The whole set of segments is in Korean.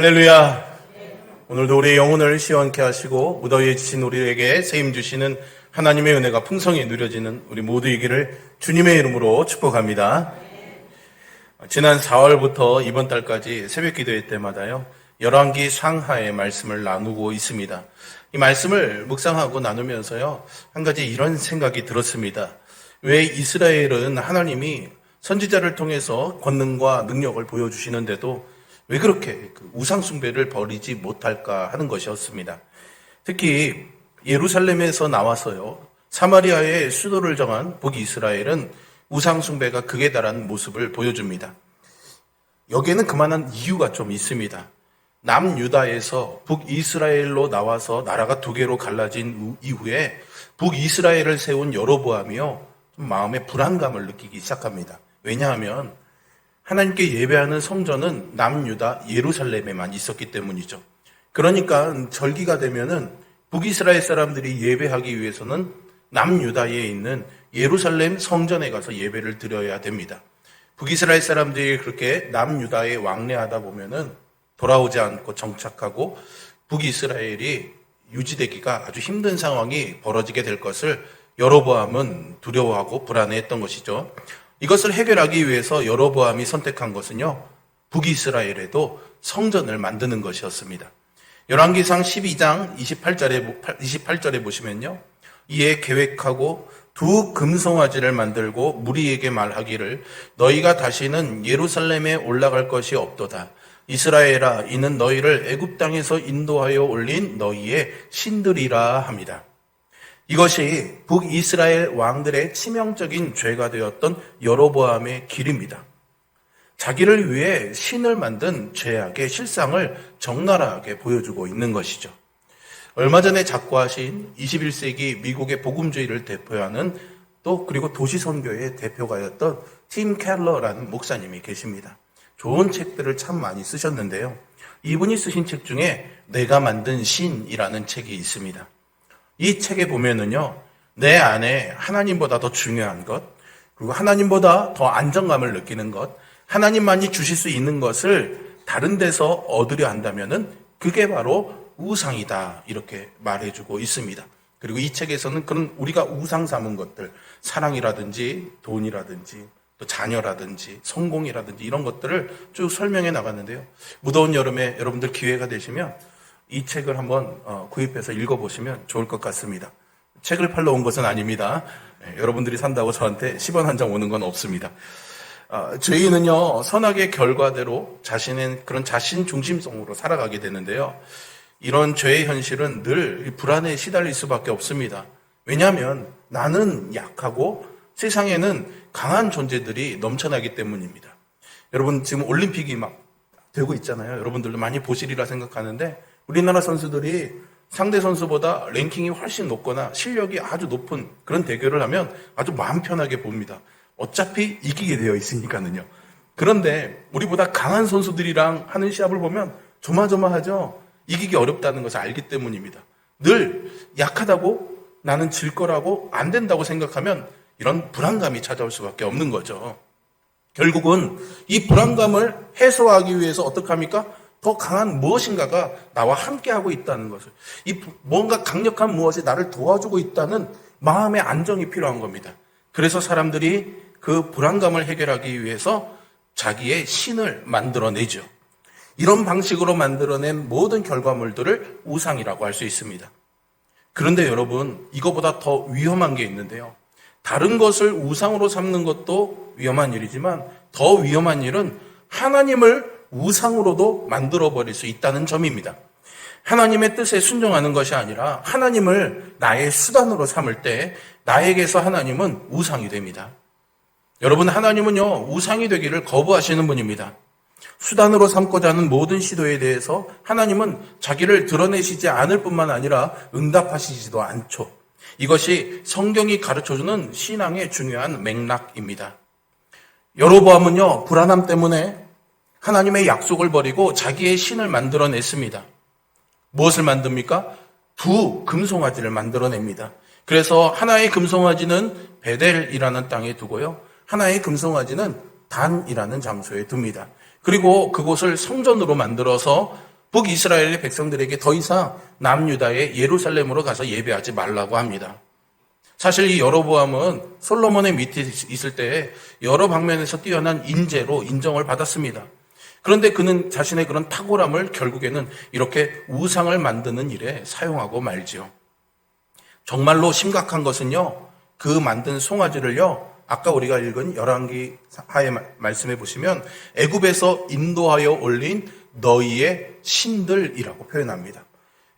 할렐루야. 오늘도 우리의 영혼을 시원케 하시고 무더위에 지친 우리에게 세임 주시는 하나님의 은혜가 풍성히 누려지는 우리 모두이기를 주님의 이름으로 축복합니다. 지난 4월부터 이번 달까지 새벽 기도회 때마다요. 열왕기 상하의 말씀을 나누고 있습니다. 이 말씀을 묵상하고 나누면서요. 한 가지 이런 생각이 들었습니다. 왜 이스라엘은 하나님이 선지자를 통해서 권능과 능력을 보여주시는데도 왜 그렇게 그 우상숭배를 버리지 못할까 하는 것이었습니다. 특히 예루살렘에서 나와서요. 사마리아의 수도를 정한 북이스라엘은 우상숭배가 극에 달한 모습을 보여줍니다. 여기에는 그만한 이유가 좀 있습니다. 남유다에서 북이스라엘로 나와서 나라가 두 개로 갈라진 이후에 북이스라엘을 세운 여로보암이요. 좀 마음에 불안감을 느끼기 시작합니다. 왜냐하면 하나님께 예배하는 성전은 남유다 예루살렘에만 있었기 때문이죠. 그러니까 절기가 되면은 북이스라엘 사람들이 예배하기 위해서는 남유다에 있는 예루살렘 성전에 가서 예배를 드려야 됩니다. 북이스라엘 사람들이 그렇게 남유다에 왕래하다 보면은 돌아오지 않고 정착하고 북이스라엘이 유지되기가 아주 힘든 상황이 벌어지게 될 것을 여로보암은 두려워하고 불안해했던 것이죠. 이것을 해결하기 위해서 여로보암이 선택한 것은요. 북이스라엘에도 성전을 만드는 것이었습니다. 열왕기상 12장 28절에 28절에 보시면요. 이에 계획하고 두 금송아지를 만들고 무리에게 말하기를 너희가 다시는 예루살렘에 올라갈 것이 없도다. 이스라엘아 이는 너희를 애굽 땅에서 인도하여 올린 너희의 신들이라 합니다. 이것이 북이스라엘 왕들의 치명적인 죄가 되었던 여로보암의 길입니다. 자기를 위해 신을 만든 죄악의 실상을 적나라하게 보여주고 있는 것이죠. 얼마 전에 작고하신 21세기 미국의 복음주의를 대표하는 또 그리고 도시 선교의 대표가였던 팀 켈러라는 목사님이 계십니다. 좋은 책들을 참 많이 쓰셨는데요. 이분이 쓰신 책 중에 내가 만든 신이라는 책이 있습니다. 이 책에 보면은요, 내 안에 하나님보다 더 중요한 것, 그리고 하나님보다 더 안정감을 느끼는 것, 하나님만이 주실 수 있는 것을 다른 데서 얻으려 한다면은 그게 바로 우상이다. 이렇게 말해주고 있습니다. 그리고 이 책에서는 그런 우리가 우상 삼은 것들, 사랑이라든지 돈이라든지 또 자녀라든지 성공이라든지 이런 것들을 쭉 설명해 나갔는데요. 무더운 여름에 여러분들 기회가 되시면 이 책을 한번 어, 구입해서 읽어보시면 좋을 것 같습니다. 책을 팔러 온 것은 아닙니다. 예, 여러분들이 산다고 저한테 10원 한 장 오는 건 없습니다. 어, 죄인은요, 선악의 결과대로 자신의 그런 자신 중심성으로 살아가게 되는데요. 이런 죄의 현실은 늘 불안에 시달릴 수밖에 없습니다. 왜냐하면 나는 약하고 세상에는 강한 존재들이 넘쳐나기 때문입니다. 여러분 지금 올림픽이 막 되고 있잖아요. 여러분들도 많이 보시리라 생각하는데 우리나라 선수들이 상대 선수보다 랭킹이 훨씬 높거나 실력이 아주 높은 그런 대결을 하면 아주 마음 편하게 봅니다. 어차피 이기게 되어 있으니까는요. 그런데 우리보다 강한 선수들이랑 하는 시합을 보면 조마조마하죠. 이기기 어렵다는 것을 알기 때문입니다. 늘 약하다고 나는 질 거라고 안 된다고 생각하면 이런 불안감이 찾아올 수밖에 없는 거죠. 결국은 이 불안감을 해소하기 위해서 어떻게 합니까? 더 강한 무엇인가가 나와 함께하고 있다는 것을. 이 뭔가 강력한 무엇이 나를 도와주고 있다는 마음의 안정이 필요한 겁니다. 그래서 사람들이 그 불안감을 해결하기 위해서 자기의 신을 만들어내죠. 이런 방식으로 만들어낸 모든 결과물들을 우상이라고 할 수 있습니다. 그런데 여러분, 이거보다 더 위험한 게 있는데요. 다른 것을 우상으로 삼는 것도 위험한 일이지만 더 위험한 일은 하나님을 우상으로도 만들어버릴 수 있다는 점입니다. 하나님의 뜻에 순종하는 것이 아니라 하나님을 나의 수단으로 삼을 때 나에게서 하나님은 우상이 됩니다. 여러분, 하나님은요, 우상이 되기를 거부하시는 분입니다. 수단으로 삼고자 하는 모든 시도에 대해서 하나님은 자기를 드러내시지 않을 뿐만 아니라 응답하시지도 않죠. 이것이 성경이 가르쳐주는 신앙의 중요한 맥락입니다. 여로보암은요, 불안함 때문에 하나님의 약속을 버리고 자기의 신을 만들어냈습니다. 무엇을 만듭니까? 두 금송아지를 만들어냅니다. 그래서 하나의 금송아지는 베델이라는 땅에 두고요. 하나의 금송아지는 단이라는 장소에 둡니다. 그리고 그곳을 성전으로 만들어서 북이스라엘의 백성들에게 더 이상 남유다의 예루살렘으로 가서 예배하지 말라고 합니다. 사실 이 여로보암은 솔로몬의 밑에 있을 때 여러 방면에서 뛰어난 인재로 인정을 받았습니다. 그런데 그는 자신의 그런 탁월함을 결국에는 이렇게 우상을 만드는 일에 사용하고 말지요. 정말로 심각한 것은요, 그 만든 송아지를요, 아까 우리가 읽은 열왕기 하에 말씀해 보시면 애굽에서 인도하여 올린 너희의 신들이라고 표현합니다.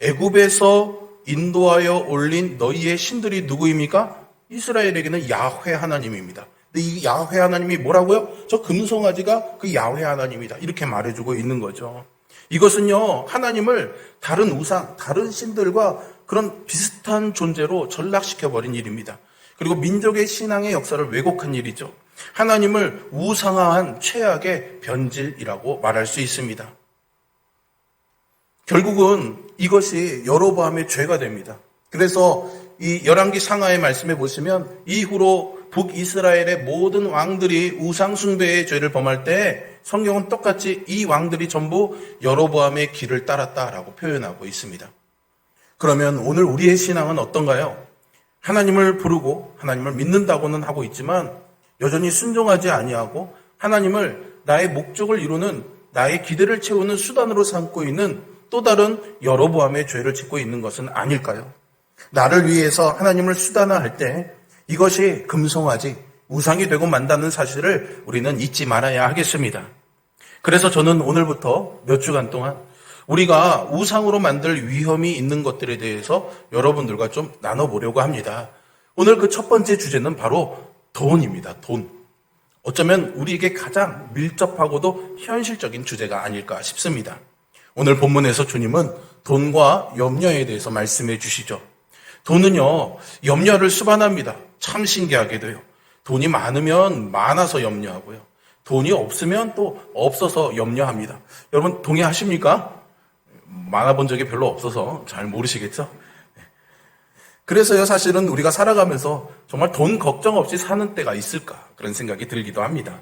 애굽에서 인도하여 올린 너희의 신들이 누구입니까? 이스라엘에게는 야훼 하나님입니다. 근데 이 야훼 하나님이 뭐라고요? 저 금송아지가 그 야훼 하나님이다. 이렇게 말해주고 있는 거죠. 이것은요, 하나님을 다른 우상, 다른 신들과 그런 비슷한 존재로 전락시켜버린 일입니다. 그리고 민족의 신앙의 역사를 왜곡한 일이죠. 하나님을 우상화한 최악의 변질이라고 말할 수 있습니다. 결국은 이것이 여로보암의 죄가 됩니다. 그래서 이 열왕기 상하의 말씀에 보시면 이후로 북이스라엘의 모든 왕들이 우상 숭배의 죄를 범할 때 성경은 똑같이 이 왕들이 전부 여로보암의 길을 따랐다라고 표현하고 있습니다. 그러면 오늘 우리의 신앙은 어떤가요? 하나님을 부르고 하나님을 믿는다고는 하고 있지만 여전히 순종하지 아니하고 하나님을 나의 목적을 이루는 나의 기대를 채우는 수단으로 삼고 있는 또 다른 여러보암의 죄를 짓고 있는 것은 아닐까요? 나를 위해서 하나님을 수단화할 때 이것이 금송아지 우상이 되고 만다는 사실을 우리는 잊지 말아야 하겠습니다. 그래서 저는 오늘부터 몇 주간 동안 우리가 우상으로 만들 위험이 있는 것들에 대해서 여러분들과 좀 나눠보려고 합니다. 오늘 그 첫 번째 주제는 바로 돈입니다. 돈. 어쩌면 우리에게 가장 밀접하고도 현실적인 주제가 아닐까 싶습니다. 오늘 본문에서 주님은 돈과 염려에 대해서 말씀해 주시죠. 돈은요, 염려를 수반합니다. 참 신기하게도요. 돈이 많으면 많아서 염려하고요. 돈이 없으면 또 없어서 염려합니다. 여러분 동의하십니까? 많아본 적이 별로 없어서 잘 모르시겠죠? 그래서요, 사실은 우리가 살아가면서 정말 돈 걱정 없이 사는 때가 있을까? 그런 생각이 들기도 합니다.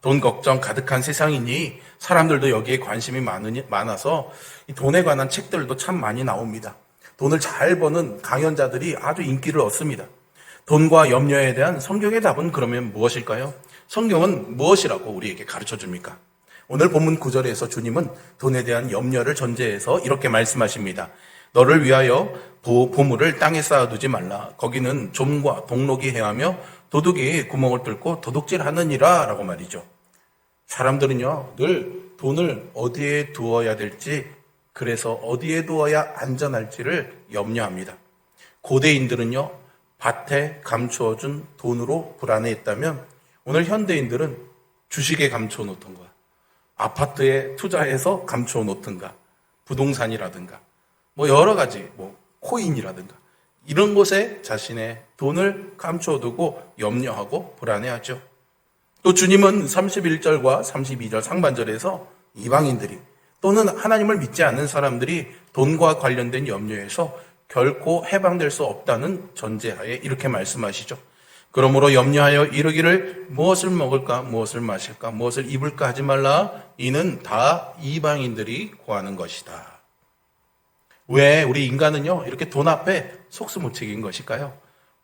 돈 걱정 가득한 세상이니 사람들도 여기에 관심이 많으니, 많아서 이 돈에 관한 책들도 참 많이 나옵니다. 돈을 잘 버는 강연자들이 아주 인기를 얻습니다. 돈과 염려에 대한 성경의 답은 그러면 무엇일까요? 성경은 무엇이라고 우리에게 가르쳐 줍니까? 오늘 본문 구절에서 주님은 돈에 대한 염려를 전제해서 이렇게 말씀하십니다. 너를 위하여 보물을 땅에 쌓아두지 말라. 거기는 좀과 동록이 해하며 도둑이 구멍을 뚫고 도둑질하느니라 라고 말이죠. 사람들은요, 늘 돈을 어디에 두어야 될지, 그래서 어디에 두어야 안전할지를 염려합니다. 고대인들은요, 밭에 감추어준 돈으로 불안해했다면, 오늘 현대인들은 주식에 감춰 놓던 거야. 아파트에 투자해서 감춰 놓든가, 부동산이라든가, 뭐 여러 가지, 뭐 코인이라든가, 이런 곳에 자신의 돈을 감춰두고 염려하고 불안해하죠. 또 주님은 31절과 32절 상반절에서 이방인들이 또는 하나님을 믿지 않는 사람들이 돈과 관련된 염려에서 결코 해방될 수 없다는 전제하에 이렇게 말씀하시죠. 그러므로 염려하여 이르기를 무엇을 먹을까, 무엇을 마실까, 무엇을 입을까 하지 말라. 이는 다 이방인들이 구하는 것이다. 왜 우리 인간은요, 이렇게 돈 앞에 속수무책인 것일까요?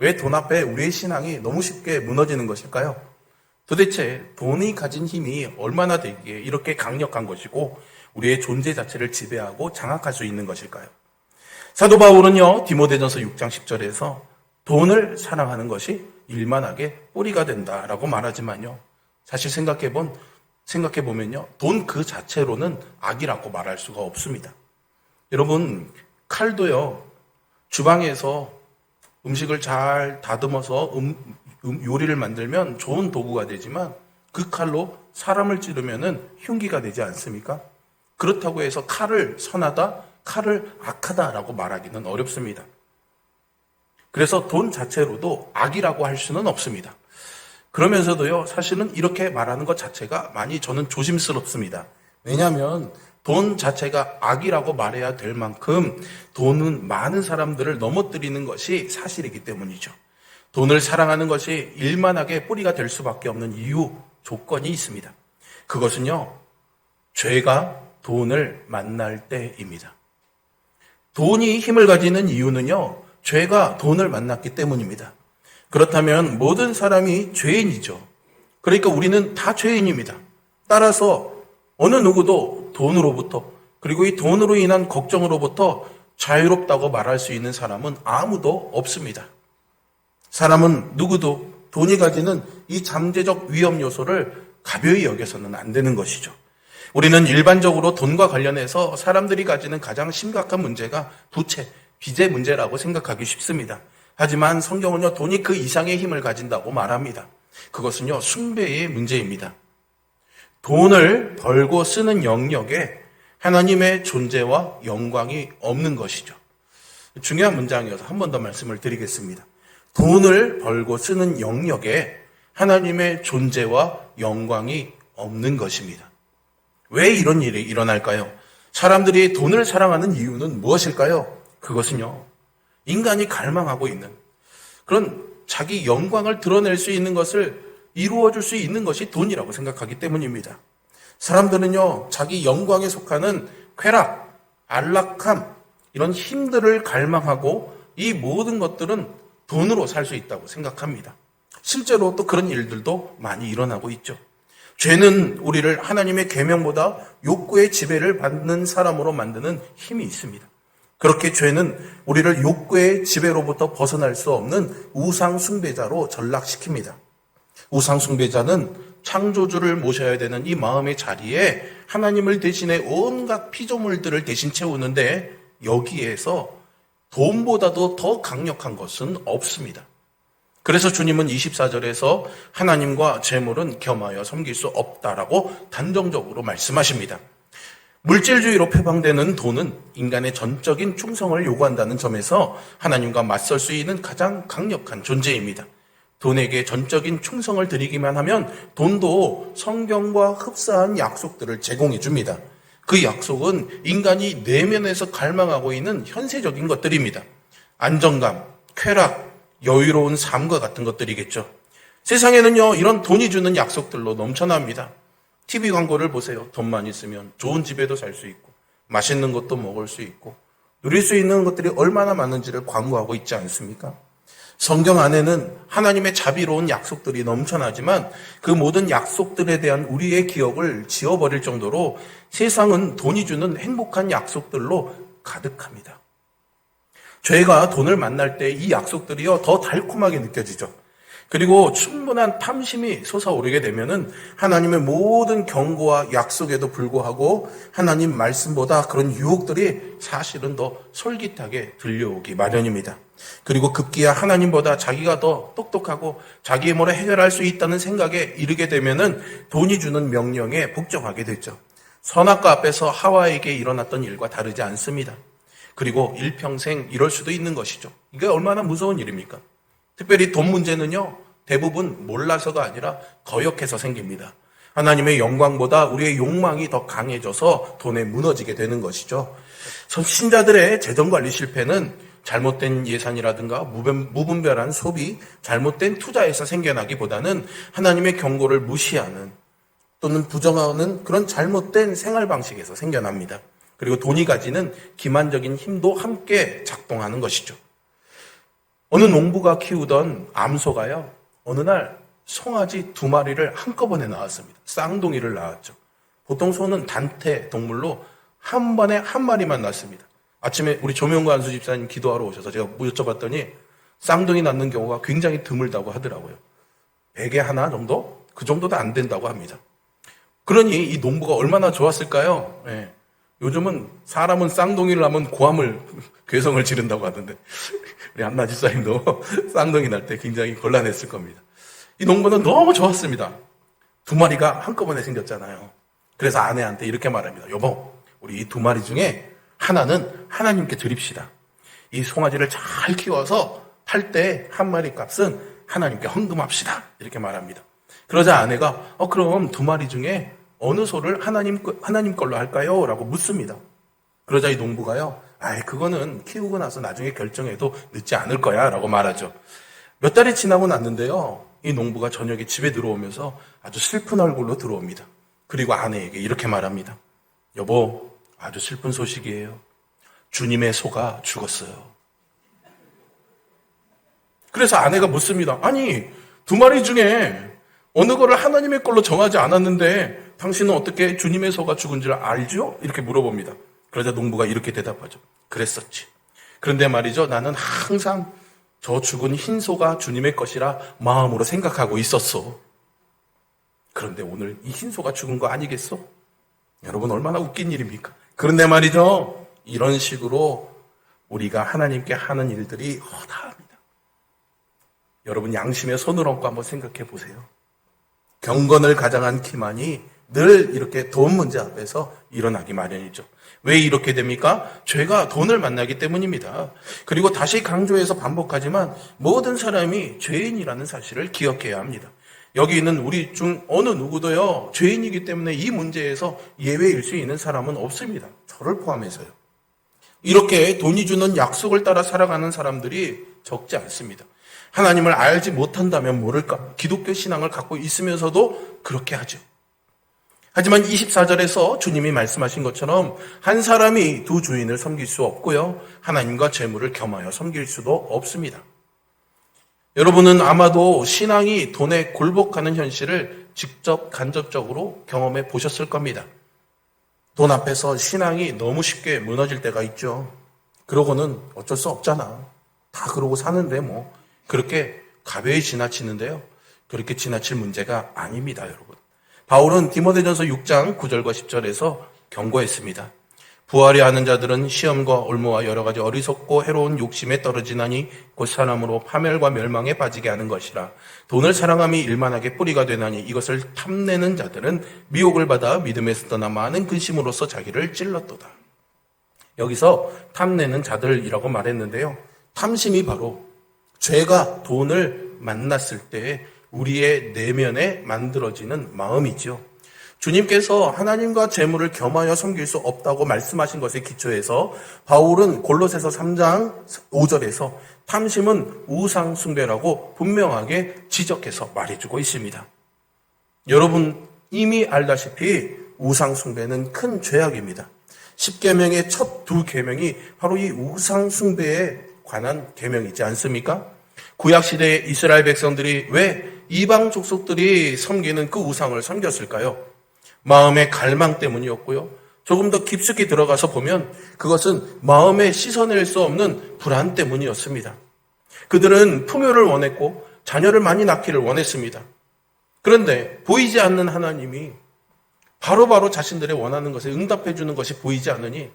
왜 돈 앞에 우리의 신앙이 너무 쉽게 무너지는 것일까요? 도대체 돈이 가진 힘이 얼마나 되기에 이렇게 강력한 것이고 우리의 존재 자체를 지배하고 장악할 수 있는 것일까요? 사도 바울은요, 디모데전서 6장 10절에서 돈을 사랑하는 것이 일만하게 뿌리가 된다라고 말하지만요. 사실 생각해 본, 생각해 보면요. 돈 그 자체로는 악이라고 말할 수가 없습니다. 여러분, 칼도요, 주방에서 음식을 잘 다듬어서 음, 음, 요리를 만들면 좋은 도구가 되지만 그 칼로 사람을 찌르면은 흉기가 되지 않습니까? 그렇다고 해서 칼을 선하다, 칼을 악하다라고 말하기는 어렵습니다. 그래서 돈 자체로도 악이라고 할 수는 없습니다. 그러면서도요, 사실은 이렇게 말하는 것 자체가 많이 저는 조심스럽습니다. 왜냐하면 돈 자체가 악이라고 말해야 될 만큼 돈은 많은 사람들을 넘어뜨리는 것이 사실이기 때문이죠. 돈을 사랑하는 것이 일만하게 뿌리가 될 수밖에 없는 이유, 조건이 있습니다. 그것은요, 죄가 돈을 만날 때입니다. 돈이 힘을 가지는 이유는요, 죄가 돈을 만났기 때문입니다. 그렇다면 모든 사람이 죄인이죠. 그러니까 우리는 다 죄인입니다. 따라서 어느 누구도 돈으로부터 그리고 이 돈으로 인한 걱정으로부터 자유롭다고 말할 수 있는 사람은 아무도 없습니다. 사람은 누구도 돈이 가지는 이 잠재적 위험 요소를 가벼이 여겨서는 안 되는 것이죠. 우리는 일반적으로 돈과 관련해서 사람들이 가지는 가장 심각한 문제가 부채, 빚의 문제라고 생각하기 쉽습니다. 하지만 성경은요, 돈이 그 이상의 힘을 가진다고 말합니다. 그것은요, 숭배의 문제입니다. 돈을 벌고 쓰는 영역에 하나님의 존재와 영광이 없는 것이죠. 중요한 문장이어서 한 번 더 말씀을 드리겠습니다. 돈을 벌고 쓰는 영역에 하나님의 존재와 영광이 없는 것입니다. 왜 이런 일이 일어날까요? 사람들이 돈을 사랑하는 이유는 무엇일까요? 그것은요, 인간이 갈망하고 있는 그런 자기 영광을 드러낼 수 있는 것을 이루어줄 수 있는 것이 돈이라고 생각하기 때문입니다. 사람들은요, 자기 영광에 속하는 쾌락, 안락함, 이런 힘들을 갈망하고 이 모든 것들은 돈으로 살 수 있다고 생각합니다. 실제로 또 그런 일들도 많이 일어나고 있죠. 죄는 우리를 하나님의 계명보다 욕구의 지배를 받는 사람으로 만드는 힘이 있습니다. 그렇게 죄는 우리를 욕구의 지배로부터 벗어날 수 없는 우상 숭배자로 전락시킵니다. 우상 숭배자는 창조주를 모셔야 되는 이 마음의 자리에 하나님을 대신해 온갖 피조물들을 대신 채우는데 여기에서 돈보다도 더 강력한 것은 없습니다. 그래서 주님은 24절에서 하나님과 재물은 겸하여 섬길 수 없다라고 단정적으로 말씀하십니다. 물질주의로 표방되는 돈은 인간의 전적인 충성을 요구한다는 점에서 하나님과 맞설 수 있는 가장 강력한 존재입니다. 돈에게 전적인 충성을 드리기만 하면 돈도 성경과 흡사한 약속들을 제공해 줍니다. 그 약속은 인간이 내면에서 갈망하고 있는 현세적인 것들입니다. 안정감, 쾌락, 여유로운 삶과 같은 것들이겠죠. 세상에는요, 이런 돈이 주는 약속들로 넘쳐납니다. TV 광고를 보세요. 돈만 있으면 좋은 집에도 살 수 있고, 맛있는 것도 먹을 수 있고, 누릴 수 있는 것들이 얼마나 많은지를 광고하고 있지 않습니까? 성경 안에는 하나님의 자비로운 약속들이 넘쳐나지만 그 모든 약속들에 대한 우리의 기억을 지워버릴 정도로 세상은 돈이 주는 행복한 약속들로 가득합니다. 죄가 돈을 만날 때 이 약속들이요 더 달콤하게 느껴지죠. 그리고 충분한 탐심이 솟아오르게 되면은 하나님의 모든 경고와 약속에도 불구하고 하나님 말씀보다 그런 유혹들이 사실은 더 솔깃하게 들려오기 마련입니다. 그리고 급기야 하나님보다 자기가 더 똑똑하고 자기의 뭐를 해결할 수 있다는 생각에 이르게 되면은 돈이 주는 명령에 복종하게 되죠. 선악과 앞에서 하와에게 일어났던 일과 다르지 않습니다. 그리고 일평생 이럴 수도 있는 것이죠. 이게 얼마나 무서운 일입니까? 특별히 돈 문제는요, 대부분 몰라서가 아니라 거역해서 생깁니다. 하나님의 영광보다 우리의 욕망이 더 강해져서 돈에 무너지게 되는 것이죠. 신자들의 재정관리 실패는 잘못된 예산이라든가 무분별한 소비, 잘못된 투자에서 생겨나기보다는 하나님의 경고를 무시하는 또는 부정하는 그런 잘못된 생활 방식에서 생겨납니다. 그리고 돈이 가지는 기만적인 힘도 함께 작동하는 것이죠. 어느 농부가 키우던 암소가요, 어느 날 송아지 두 마리를 한꺼번에 낳았습니다. 쌍둥이를 낳았죠. 보통 소는 단태 동물로 한 번에 한 마리만 낳습니다. 아침에 우리 조명관 안수 집사님 기도하러 오셔서 제가 여쭤봤더니 쌍둥이 낳는 경우가 굉장히 드물다고 하더라고요. 100에 하나 정도? 그 정도도 안 된다고 합니다. 그러니 이 농부가 얼마나 좋았을까요? 예. 요즘은 사람은 쌍둥이를 하면 고함을 괴성을 지른다고 하던데 우리 안나 집사님도 쌍둥이 날 때 굉장히 곤란했을 겁니다. 이 농부는 너무 좋았습니다. 두 마리가 한꺼번에 생겼잖아요. 그래서 아내한테 이렇게 말합니다. 여보, 우리 이 두 마리 중에 하나는 하나님께 드립시다. 이 송아지를 잘 키워서 팔 때 한 마리 값은 하나님께 헌금합시다. 이렇게 말합니다. 그러자 아내가 어 그럼 두 마리 중에 어느 소를 하나님 하나님 걸로 할까요? 라고 묻습니다. 그러자 이 농부가요. 아이 그거는 키우고 나서 나중에 결정해도 늦지 않을 거야 라고 말하죠. 몇 달이 지나고 났는데요. 이 농부가 저녁에 집에 들어오면서 아주 슬픈 얼굴로 들어옵니다. 그리고 아내에게 이렇게 말합니다. 여보, 아주 슬픈 소식이에요. 주님의 소가 죽었어요. 그래서 아내가 묻습니다. 아니, 두 마리 중에 어느 거를 하나님의 걸로 정하지 않았는데 당신은 어떻게 주님의 소가 죽은 줄 알죠? 이렇게 물어봅니다. 그러자 농부가 이렇게 대답하죠. 그랬었지. 그런데 말이죠. 나는 항상 저 죽은 흰 소가 주님의 것이라 마음으로 생각하고 있었어. 그런데 오늘 이 흰 소가 죽은 거 아니겠어? 여러분 얼마나 웃긴 일입니까? 그런데 말이죠. 이런 식으로 우리가 하나님께 하는 일들이 허다합니다. 여러분 양심의 얹고 한번 생각해 보세요. 경건을 가장한 기만이 늘 이렇게 돈 문제 앞에서 일어나기 마련이죠. 왜 이렇게 됩니까? 죄가 돈을 만나기 때문입니다. 그리고 다시 강조해서 반복하지만 모든 사람이 죄인이라는 사실을 기억해야 합니다. 여기 있는 우리 중 어느 누구도요, 죄인이기 때문에 이 문제에서 예외일 수 있는 사람은 없습니다. 저를 포함해서요. 이렇게 돈이 주는 약속을 따라 살아가는 사람들이 적지 않습니다. 하나님을 알지 못한다면 모를까? 기독교 신앙을 갖고 있으면서도 그렇게 하죠. 하지만 24절에서 주님이 말씀하신 것처럼 한 사람이 두 주인을 섬길 수 없고요. 하나님과 재물을 겸하여 섬길 수도 없습니다. 여러분은 아마도 신앙이 돈에 굴복하는 현실을 직접 간접적으로 경험해 보셨을 겁니다. 돈 앞에서 신앙이 너무 쉽게 무너질 때가 있죠. 그러고는 어쩔 수 없잖아. 다 그러고 사는데 뭐 그렇게 가벼이 지나치는데요. 그렇게 지나칠 문제가 아닙니다, 여러분. 바울은 디모데전서 6장 9절과 10절에서 경고했습니다. 부활이 하는 자들은 시험과 올무와 여러 가지 어리석고 해로운 욕심에 떨어지나니 곧 사람으로 파멸과 멸망에 빠지게 하는 것이라. 돈을 사랑함이 일만하게 뿌리가 되나니 이것을 탐내는 자들은 미혹을 받아 믿음에서 떠나 많은 근심으로써 자기를 찔렀도다. 여기서 탐내는 자들이라고 말했는데요. 탐심이 바로 죄가 돈을 만났을 때 우리의 내면에 만들어지는 마음이죠. 주님께서 하나님과 재물을 겸하여 섬길 수 없다고 말씀하신 것에 기초해서 바울은 골로새서 3장 5절에서 탐심은 우상 숭배라고 분명하게 지적해서 말해주고 있습니다. 여러분 이미 알다시피 우상 숭배는 큰 죄악입니다. 10계명의 첫 두 계명이 바로 이 우상 숭배에 관한 계명이지 않습니까? 구약 시대에 이스라엘 백성들이 왜 이방 족속들이 섬기는 그 우상을 섬겼을까요? 마음의 갈망 때문이었고요. 조금 더 깊숙이 들어가서 보면 그것은 마음에 씻어낼 수 없는 불안 때문이었습니다. 그들은 풍요를 원했고 자녀를 많이 낳기를 원했습니다. 그런데 보이지 않는 하나님이 바로바로 바로 자신들의 원하는 것에 응답해 주는 것이 보이지 않으니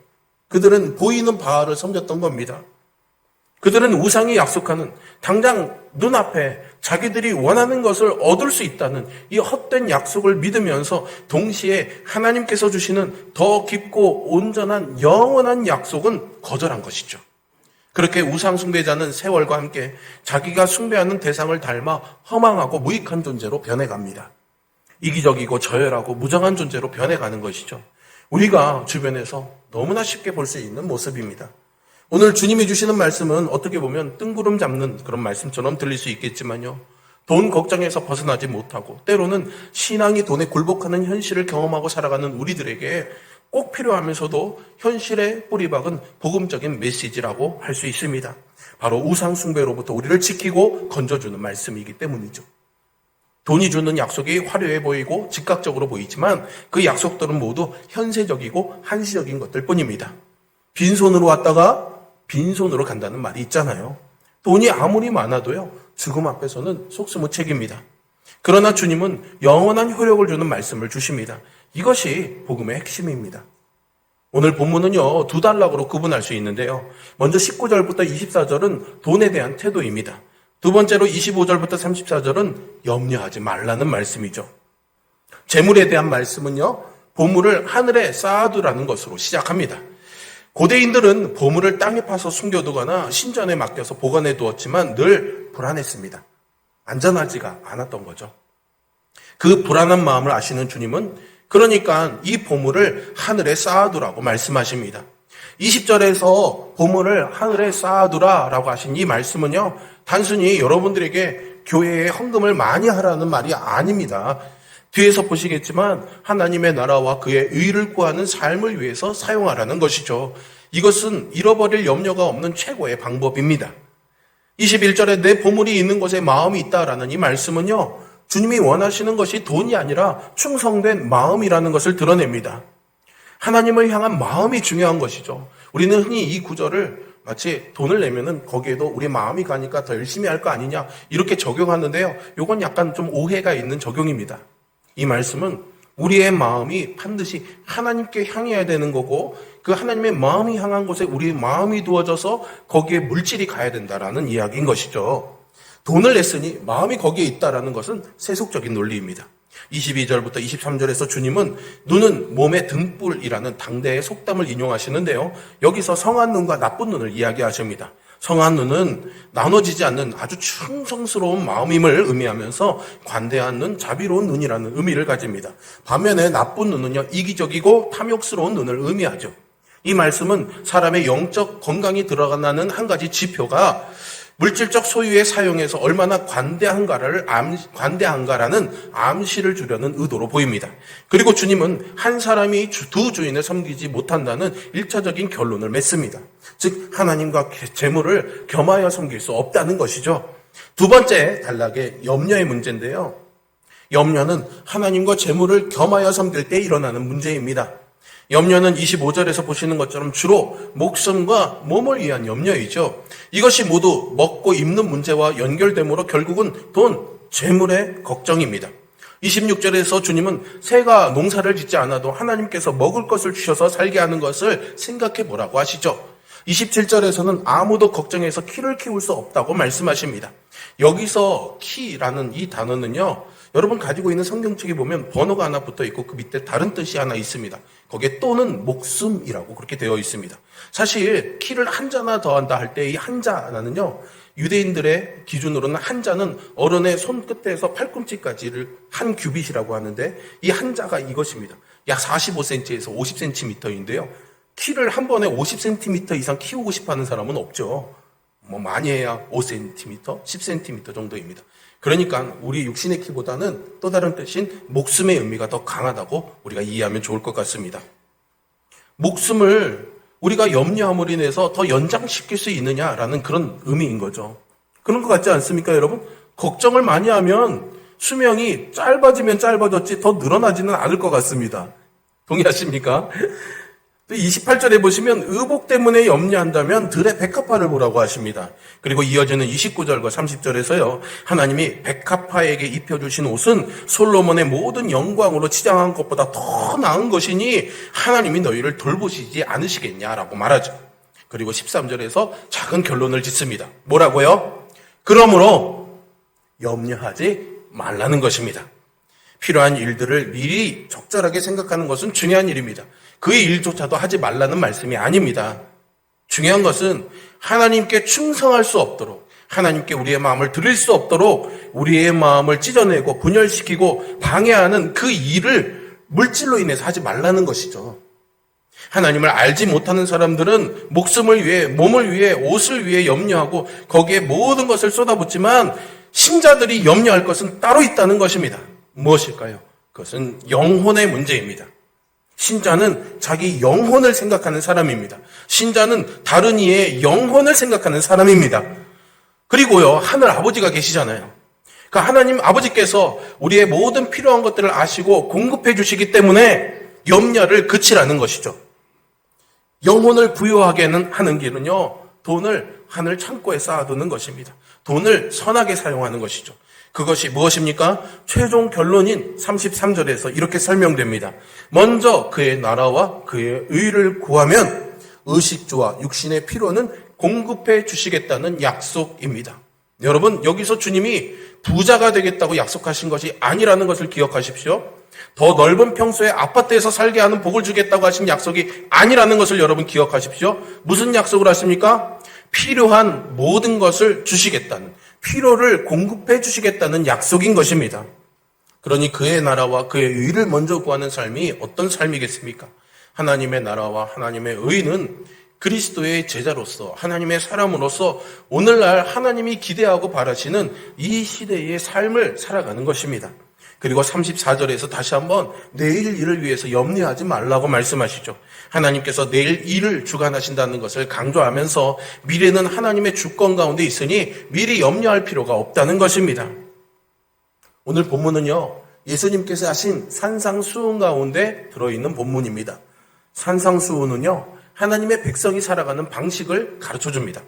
그들은 보이는 바알을 섬겼던 겁니다. 그들은 우상이 약속하는 당장 눈앞에 자기들이 원하는 것을 얻을 수 있다는 이 헛된 약속을 믿으면서 동시에 하나님께서 주시는 더 깊고 온전한 영원한 약속은 거절한 것이죠. 그렇게 우상 숭배자는 세월과 함께 자기가 숭배하는 대상을 닮아 허망하고 무익한 존재로 변해갑니다. 이기적이고 저열하고 무정한 존재로 변해가는 것이죠. 우리가 주변에서 너무나 쉽게 볼 수 있는 모습입니다. 오늘 주님이 주시는 말씀은 어떻게 보면 뜬구름 잡는 그런 말씀처럼 들릴 수 있겠지만요. 돈 걱정에서 벗어나지 못하고 때로는 신앙이 돈에 굴복하는 현실을 경험하고 살아가는 우리들에게 꼭 필요하면서도 현실의 뿌리박은 복음적인 메시지라고 할 수 있습니다. 바로 우상숭배로부터 우리를 지키고 건져주는 말씀이기 때문이죠. 돈이 주는 약속이 화려해 보이고 즉각적으로 보이지만 그 약속들은 모두 현세적이고 한시적인 것들 뿐입니다. 빈손으로 왔다가 빈손으로 간다는 말이 있잖아요. 돈이 아무리 많아도요, 죽음 앞에서는 속수무책입니다. 그러나 주님은 영원한 효력을 주는 말씀을 주십니다. 이것이 복음의 핵심입니다. 오늘 본문은요, 두 단락으로 구분할 수 있는데요. 먼저 19절부터 24절은 돈에 대한 태도입니다. 두 번째로 25절부터 34절은 염려하지 말라는 말씀이죠. 재물에 대한 말씀은요, 보물을 하늘에 쌓아두라는 것으로 시작합니다. 고대인들은 보물을 땅에 파서 숨겨두거나 신전에 맡겨서 보관해 두었지만 늘 불안했습니다. 안전하지가 않았던 거죠. 그 불안한 마음을 아시는 주님은 그러니까 이 보물을 하늘에 쌓아두라고 말씀하십니다. 20절에서 보물을 하늘에 쌓아두라라고 하신 이 말씀은요, 단순히 여러분들에게 교회에 헌금을 많이 하라는 말이 아닙니다. 뒤에서 보시겠지만 하나님의 나라와 그의 의를 구하는 삶을 위해서 사용하라는 것이죠. 이것은 잃어버릴 염려가 없는 최고의 방법입니다. 21절에 내 보물이 있는 곳에 마음이 있다라는 이 말씀은요. 주님이 원하시는 것이 돈이 아니라 충성된 마음이라는 것을 드러냅니다. 하나님을 향한 마음이 중요한 것이죠. 우리는 흔히 이 구절을 마치 돈을 내면은 거기에도 우리 마음이 가니까 더 열심히 할 거 아니냐 이렇게 적용하는데요. 이건 약간 좀 오해가 있는 적용입니다. 이 말씀은 우리의 마음이 반드시 하나님께 향해야 되는 거고 그 하나님의 마음이 향한 곳에 우리의 마음이 두어져서 거기에 물질이 가야 된다라는 이야기인 것이죠. 돈을 냈으니 마음이 거기에 있다라는 것은 세속적인 논리입니다. 22절부터 23절에서 주님은 눈은 몸의 등불이라는 당대의 속담을 인용하시는데요. 여기서 성한 눈과 나쁜 눈을 이야기하십니다. 성한 눈은 나눠지지 않는 아주 충성스러운 마음임을 의미하면서 관대한 눈, 자비로운 눈이라는 의미를 가집니다. 반면에 나쁜 눈은요, 이기적이고 탐욕스러운 눈을 의미하죠. 이 말씀은 사람의 영적 건강이 들어간다는 한 가지 지표가 물질적 소유의 사용에서 얼마나 관대한가를 암, 관대한가라는 암시를 주려는 의도로 보입니다. 그리고 주님은 한 사람이 주- 두 주인을 섬기지 못한다는 일차적인 결론을 맺습니다. 즉 하나님과 재물을 겸하여 섬길 수 없다는 것이죠. 두 번째 단락의 염려의 문제인데요. 염려는 하나님과 재물을 겸하여 섬길 때 일어나는 문제입니다. 염려는 25절에서 보시는 것처럼 주로 목숨과 몸을 위한 염려이죠. 이것이 모두 먹고 입는 문제와 연결되므로 결국은 돈, 재물의 걱정입니다. 26절에서 주님은 새가 농사를 짓지 않아도 하나님께서 먹을 것을 주셔서 살게 하는 것을 생각해 보라고 하시죠. 27절에서는 아무도 걱정해서 키를 키울 수 없다고 말씀하십니다. 여기서 키라는 이 단어는요, 여러분 가지고 있는 성경책에 보면 번호가 하나 붙어 있고 그 밑에 다른 뜻이 하나 있습니다. 거기에 또는 목숨이라고 그렇게 되어 있습니다. 사실 키를 한자나 더한다 할 때 이 한자는요, 유대인들의 기준으로는 한자는 어른의 손끝에서 팔꿈치까지를 한 규빗이라고 하는데 이 한자가 이것입니다. 약 45cm에서 50cm인데요. 키를 한 번에 50cm 이상 키우고 싶어 하는 사람은 없죠. 뭐 많이 해야 5cm, 10cm 정도입니다. 그러니까 우리 육신의 키보다는 또 다른 뜻인 목숨의 의미가 더 강하다고 우리가 이해하면 좋을 것 같습니다. 목숨을 우리가 염려함으로 인해서 더 연장시킬 수 있느냐라는 그런 의미인 거죠. 그런 것 같지 않습니까, 여러분? 걱정을 많이 하면 수명이 짧아지면 짧아졌지 더 늘어나지는 않을 것 같습니다. 동의하십니까? 또 28절에 보시면 의복 때문에 염려한다면 들의 백합화를 보라고 하십니다. 그리고 이어지는 29절과 30절에서요. 하나님이 백합화에게 입혀주신 옷은 솔로몬의 모든 영광으로 치장한 것보다 더 나은 것이니 하나님이 너희를 돌보시지 않으시겠냐라고 말하죠. 그리고 13절에서 작은 결론을 짓습니다. 뭐라고요? 그러므로 염려하지 말라는 것입니다. 필요한 일들을 미리 적절하게 생각하는 것은 중요한 일입니다. 그 일조차도 하지 말라는 말씀이 아닙니다. 중요한 것은 하나님께 충성할 수 없도록 하나님께 우리의 마음을 드릴 수 없도록 우리의 마음을 찢어내고 분열시키고 방해하는 그 일을 물질로 인해서 하지 말라는 것이죠. 하나님을 알지 못하는 사람들은 목숨을 위해, 몸을 위해, 옷을 위해 염려하고 거기에 모든 것을 쏟아붓지만 신자들이 염려할 것은 따로 있다는 것입니다. 무엇일까요? 그것은 영혼의 문제입니다. 신자는 자기 영혼을 생각하는 사람입니다. 신자는 다른 이의 영혼을 생각하는 사람입니다. 그리고요, 하늘 아버지가 계시잖아요. 그 하나님 아버지께서 우리의 모든 필요한 것들을 아시고 공급해 주시기 때문에 염려를 그치라는 것이죠. 영혼을 부여하게는 하는 길은요, 돈을 하늘 창고에 쌓아두는 것입니다. 돈을 선하게 사용하는 것이죠. 그것이 무엇입니까? 최종 결론인 33절에서 이렇게 설명됩니다. 먼저 그의 나라와 그의 의를 구하면 의식주와 육신의 필요는 공급해 주시겠다는 약속입니다. 여러분, 여기서 주님이 부자가 되겠다고 약속하신 것이 아니라는 것을 기억하십시오. 더 넓은 평소에 아파트에서 살게 하는 복을 주겠다고 하신 약속이 아니라는 것을 여러분 기억하십시오. 무슨 약속을 하십니까? 필요한 모든 것을 주시겠다는, 필요를 공급해 주시겠다는 약속인 것입니다. 그러니 그의 나라와 그의 의를 먼저 구하는 삶이 어떤 삶이겠습니까? 하나님의 나라와 하나님의 의는 그리스도의 제자로서 하나님의 사람으로서 오늘날 하나님이 기대하고 바라시는 이 시대의 삶을 살아가는 것입니다. 그리고 34절에서 다시 한번 내일 일을 위해서 염려하지 말라고 말씀하시죠. 하나님께서 내일 일을 주관하신다는 것을 강조하면서 미래는 하나님의 주권 가운데 있으니 미리 염려할 필요가 없다는 것입니다. 오늘 본문은요, 예수님께서 하신 산상수훈 가운데 들어있는 본문입니다. 산상수훈은요, 하나님의 백성이 살아가는 방식을 가르쳐 줍니다.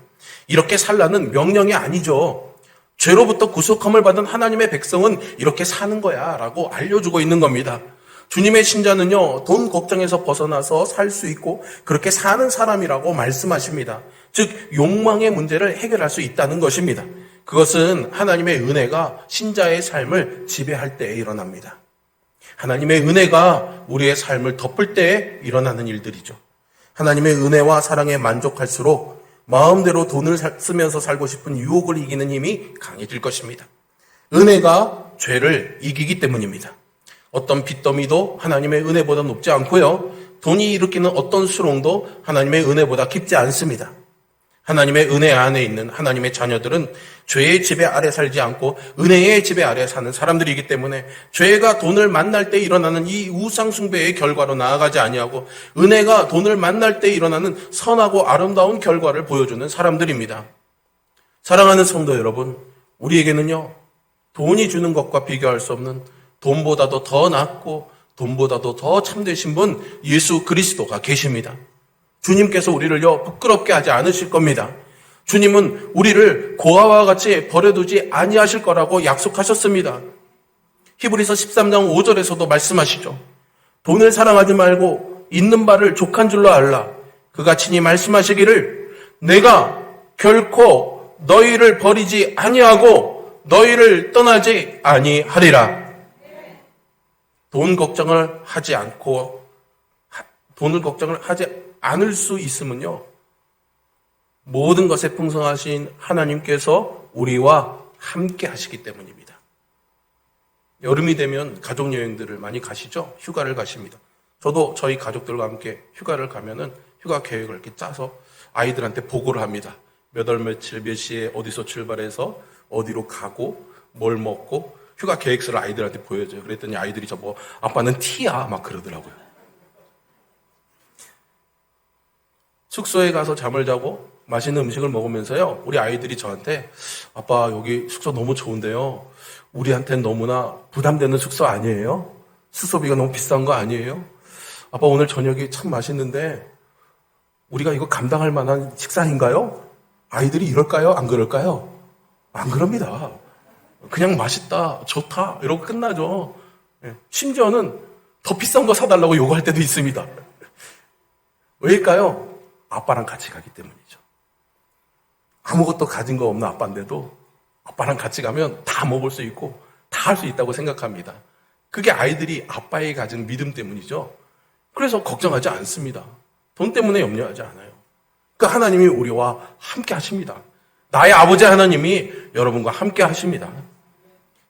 이렇게 살라는 명령이 아니죠. 죄로부터 구속함을 받은 하나님의 백성은 이렇게 사는 거야 라고 알려주고 있는 겁니다. 주님의 신자는요, 돈 걱정에서 벗어나서 살 수 있고 그렇게 사는 사람이라고 말씀하십니다. 즉, 욕망의 문제를 해결할 수 있다는 것입니다. 그것은 하나님의 은혜가 신자의 삶을 지배할 때에 일어납니다. 하나님의 은혜가 우리의 삶을 덮을 때에 일어나는 일들이죠. 하나님의 은혜와 사랑에 만족할수록 마음대로 돈을 쓰면서 살고 싶은 유혹을 이기는 힘이 강해질 것입니다. 은혜가 죄를 이기기 때문입니다. 어떤 빚더미도 하나님의 은혜보다 높지 않고요. 돈이 일으키는 어떤 수롱도 하나님의 은혜보다 깊지 않습니다. 하나님의 은혜 안에 있는 하나님의 자녀들은 죄의 지배 아래 살지 않고 은혜의 지배 아래 사는 사람들이기 때문에 죄가 돈을 만날 때 일어나는 이 우상 숭배의 결과로 나아가지 아니하고 은혜가 돈을 만날 때 일어나는 선하고 아름다운 결과를 보여주는 사람들입니다. 사랑하는 성도 여러분, 우리에게는요. 돈이 주는 것과 비교할 수 없는 돈보다도 더 낫고 돈보다도 더 참되신 분 예수 그리스도가 계십니다. 주님께서 우리를요, 부끄럽게 하지 않으실 겁니다. 주님은 우리를 고아와 같이 버려두지 아니하실 거라고 약속하셨습니다. 히브리서 13장 5절에서도 말씀하시죠. 돈을 사랑하지 말고 있는 바를 족한 줄로 알라. 그가 친히 말씀하시기를 내가 결코 너희를 버리지 아니하고 너희를 떠나지 아니하리라. 돈 걱정을 하지 않고 돈을 걱정을 하지 않을 수 있으면요. 모든 것에 풍성하신 하나님께서 우리와 함께 하시기 때문입니다. 여름이 되면 가족 여행들을 많이 가시죠? 휴가를 가십니다. 저도 저희 가족들과 함께 휴가를 가면은 휴가 계획을 이렇게 짜서 아이들한테 보고를 합니다. 몇 월 며칠 몇 시에 어디서 출발해서 어디로 가고 뭘 먹고 휴가 계획서를 아이들한테 보여줘요. 그랬더니 아이들이 저뭐 아빠는 티야 막 그러더라고요. 숙소에 가서 잠을 자고 맛있는 음식을 먹으면서요. 우리 아이들이 저한테 아빠 여기 숙소 너무 좋은데요. 우리한테는 너무나 부담되는 숙소 아니에요? 숙소비가 너무 비싼 거 아니에요? 아빠 오늘 저녁이 참 맛있는데 우리가 이거 감당할 만한 식사인가요? 아이들이 이럴까요? 안 그럴까요? 안 그럽니다. 그냥 맛있다, 좋다 이러고 끝나죠. 예. 심지어는 더 비싼 거 사달라고 요구할 때도 있습니다. 왜일까요? 아빠랑 같이 가기 때문이죠. 아무것도 가진 거 없는 아빠인데도 아빠랑 같이 가면 다 먹을 수 있고 다 할 수 있다고 생각합니다. 그게 아이들이 아빠의 가진 믿음 때문이죠. 그래서 걱정하지 않습니다. 돈 때문에 염려하지 않아요. 그 하나님이 우리와 함께 하십니다. 나의 아버지 하나님이 여러분과 함께 하십니다.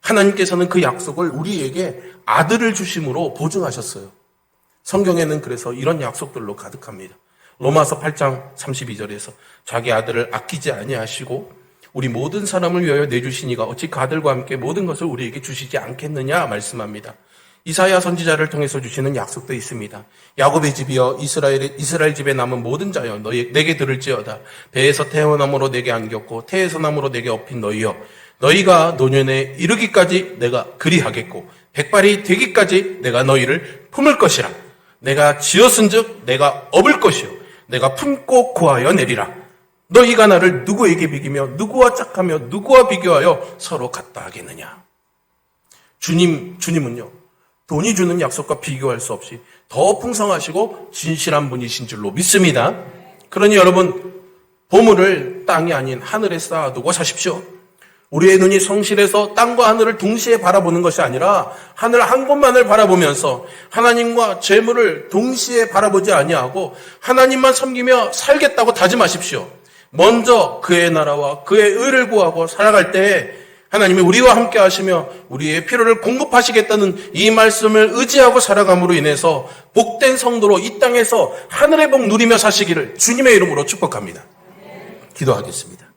하나님께서는 그 약속을 우리에게 아들을 주심으로 보증하셨어요. 성경에는 그래서 이런 약속들로 가득합니다. 로마서 8장 32절에서 자기 아들을 아끼지 아니하시고 우리 모든 사람을 위하여 내주시니가 어찌 그 아들과 함께 모든 것을 우리에게 주시지 않겠느냐 말씀합니다. 이사야 선지자를 통해서 주시는 약속도 있습니다. 야곱의 집이여 이스라엘 이스라엘 집에 남은 모든 자여 너희 내게 들을지어다. 배에서 태어남으로 내게 안겼고 태에서 남으로 내게 업힌 너희여 너희가 노년에 이르기까지 내가 그리하겠고 백발이 되기까지 내가 너희를 품을 것이라. 내가 지었은즉 내가 업을 것이요 내가 품고 구하여 내리라. 너희가 나를 누구에게 비기며 누구와 짝하며 누구와 비교하여 서로 같다 하겠느냐. 주님, 주님은요, 돈이 주는 약속과 비교할 수 없이 더 풍성하시고 진실한 분이신 줄로 믿습니다. 그러니 여러분, 보물을 땅이 아닌 하늘에 쌓아두고 사십시오. 우리의 눈이 성실해서 땅과 하늘을 동시에 바라보는 것이 아니라 하늘 한 곳만을 바라보면서 하나님과 재물을 동시에 바라보지 아니하고 하나님만 섬기며 살겠다고 다짐하십시오. 먼저 그의 나라와 그의 의를 구하고 살아갈 때 하나님이 우리와 함께 하시며 우리의 필요를 공급하시겠다는 이 말씀을 의지하고 살아감으로 인해서 복된 성도로 이 땅에서 하늘의 복 누리며 사시기를 주님의 이름으로 축복합니다. 기도하겠습니다.